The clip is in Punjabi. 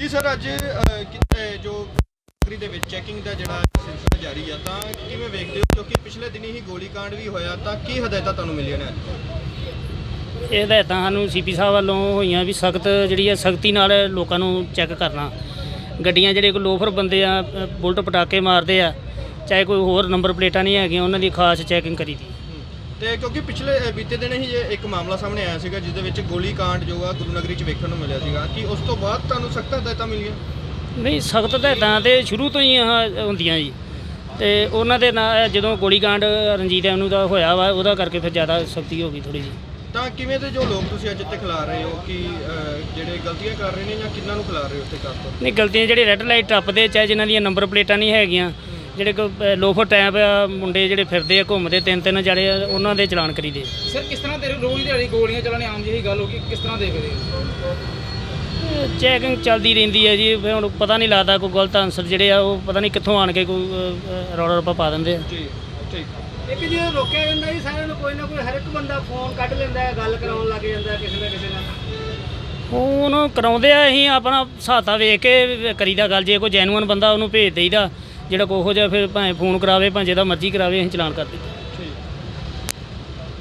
ਜੀ ਸਰ, ਅੱਜ ਜੋ ਨਗਰੀ ਦੇ ਵਿੱਚ ਚੈਕਿੰਗ ਦਾ ਜਿਹੜਾ ਸਿਲਸਿਲਾ ਜਾਰੀ ਆ, ਤਾਂ ਕਿਵੇਂ ਵੇਖਦੇ ਹੋ? ਕਿਉਂਕਿ ਪਿਛਲੇ ਦਿਨੀ ਹੀ ਗੋਲੀकांड ਵੀ ਹੋਇਆ, ਤਾਂ ਕੀ ਹਦਾਇਤਾਂ ਤੁਹਾਨੂੰ ਮਿਲੀਆਂ ਨੇ ਅੱਜ? ਇਹ ਹਦਾਇਤਾਂ ਸਾਨੂੰ ਸੀਪੀ ਸਾਹਿਬ ਵੱਲੋਂ ਹੋਈਆਂ ਵੀ ਸਖਤ ਜਿਹੜੀ ਹੈ ਸਖਤੀ ਨਾਲ ਲੋਕਾਂ ਨੂੰ ਚੈੱਕ ਕਰਨਾ। ਗੱਡੀਆਂ ਜਿਹੜੇ ਕੋਈ ਲੋਫਰ ਬੰਦੇ ਆ ਬੁਲਟ ਪਟਾਕੇ ਮਾਰਦੇ ਆ, ਚਾਹੇ ਕੋਈ ਹੋਰ ਨੰਬਰ ਪਲੇਟਾਂ ਨਹੀਂ ਹੈਗੀਆਂ, ਉਹਨਾਂ ਦੀ ਖਾਸ ਚੈਕਿੰਗ ਕਰੀਦੀ ਤੇ ਕਿਉਂਕਿ ਪਿਛਲੇ ਬੀਤੇ ਦਿਨ ਹੀ ਇੱਕ ਮਾਮਲਾ ਸਾਹਮਣੇ ਆਇਆ ਸੀਗਾ ਜਿਸ ਦੇ ਵਿੱਚ ਗੋਲੀ ਕਾਂਡ ਜੋ ਆ ਗੁਰੂ ਨਗਰੀ ਚ ਵੇਖਣ ਨੂੰ ਮਿਲਿਆ ਸੀਗਾ। ਕਿ ਉਸ ਤੋਂ ਬਾਅਦ ਤੁਹਾਨੂੰ ਸਖਤ ਹਦਾਇਤਾਂ ਮਿਲੀਆਂ? ਨਹੀਂ ਸਖਤ ਹਦਾਇਤਾਂ ਤੇ ਸ਼ੁਰੂ ਤੋਂ ਹੀ ਆਹ ਹੁੰਦੀਆਂ ਜੀ। ਤੇ ਉਹਨਾਂ ਦੇ ਨਾਲ ਜਦੋਂ ਗੋਲੀकांड ਰਣਜੀਤ ਐਨੂ ਦਾ ਹੋਇਆ ਵਾ ਉਹਦਾ ਕਰਕੇ ਫਿਰ ਜ਼ਿਆਦਾ ਸਖਤੀ ਹੋ ਗਈ ਥੋੜੀ ਜੀ। ਤਾਂ ਕਿਵੇਂ ਤੇ ਜੋ ਲੋਕ ਤੁਸੀਂ ਅੱਜ ਇੱਥੇ ਖਿਲਾ ਰਹੇ ਹੋ ਕਿ ਜਿਹੜੇ ਗਲਤੀਆਂ ਕਰ ਰਹੇ ਨੇ ਜਾਂ ਕਿੰਨਾਂ ਨੂੰ ਖਿਲਾ ਰਹੇ ਹੋ ਉੱਥੇ ਕਰ ਨਹੀਂ ਗਲਤੀਆਂ ਜਿਹੜੇ ਰੈੱਡ ਲਾਈਟ ਟੱਪਦੇ ਚਾਹੇ ਜਿਨ੍ਹਾਂ ਦੀਆਂ ਨੰਬਰ ਪਲੇਟਾਂ ਨਹੀਂ ਹੈਗੀਆਂ ਜਿਹੜੇ ਕੋ ਲੋਫਰ ਟੈਪ ਆ ਮੁੰਡੇ ਜਿਹੜੇ ਫਿਰਦੇ ਆ ਘੁੰਮਦੇ ਤਿੰਨ ਤਿੰਨ ਜਿਹੜੇ ਆ ਉਹਨਾਂ ਦੇ ਚਲਾਨ ਕਰੀਦੇ ਸਰ ਕਿਸ ਤਰ੍ਹਾਂ ਤੇਰੇ ਰੋਜ਼ ਦਿਹਾੜੀ ਗੋਲੀਆਂ ਚੱਲਣੇ ਆਮ ਜਿਹੀ ਗੱਲ ਹੋ ਗਈ ਕਿਸ ਤਰ੍ਹਾਂ ਦੇਖਦੇ ਹੋ? ਚੈਕਿੰਗ ਚੱਲਦੀ ਰਹਿੰਦੀ ਹੈ ਜੀ ਫਿਰ ਹੁਣ ਪਤਾ ਨਹੀਂ ਲੱਗਦਾ ਕੋਈ ਗਲਤ ਆਨਸਰ ਜਿਹੜੇ ਆ ਉਹ ਪਤਾ ਨਹੀਂ ਕਿੱਥੋਂ ਆਣ ਕੇ ਕੋਈ ਅ, ਅ, ਰੌਲਾ ਰੱਪਾ ਪਾ ਦਿੰਦੇ ਆ। ਜੀ ਠੀਕ। ਇੱਕ ਜੇ ਰੋਕਿਆ ਜਾਂਦਾ ਜੀ ਸਾਰਿਆਂ ਨੂੰ ਕੋਈ ਨਾ ਕੋਈ ਹਰ ਇੱਕ ਬੰਦਾ ਫੋਨ ਕੱਢ ਲੈਂਦਾ ਹੈ ਗੱਲ ਕਰਾਉਣ ਲੱਗ ਜਾਂਦਾ ਹੈ ਕਿਸੇ ਨਾ ਕਿਸੇ ਨਾਲ। ਉਹਨੂੰ ਕਰਾਉਂਦੇ ਆ ਅਸੀਂ ਆਪਣਾ ਸਹਾਤਾ ਵੇਖ ਕੇ ਕਰੀਦਾ ਗੱਲ ਜੇ ਕੋਈ ਜੈਨੂਅਨ ਬੰਦਾ ਉਹਨੂੰ ਭੇਜ ਦੇਈਦਾ ਜਿਹੜਾ ਕੋਹੋ ਜਿਹਾ ਫਿਰ ਭਾਵੇਂ ਫੋਨ ਕਰਾਵੇ ਭਾਵੇਂ ਜਿਹਦਾ ਮਰਜ਼ੀ ਕਰਾਵੇ, ਅਸੀਂ ਚਲਾਨ ਕਰ ਦਿੱਤਾ।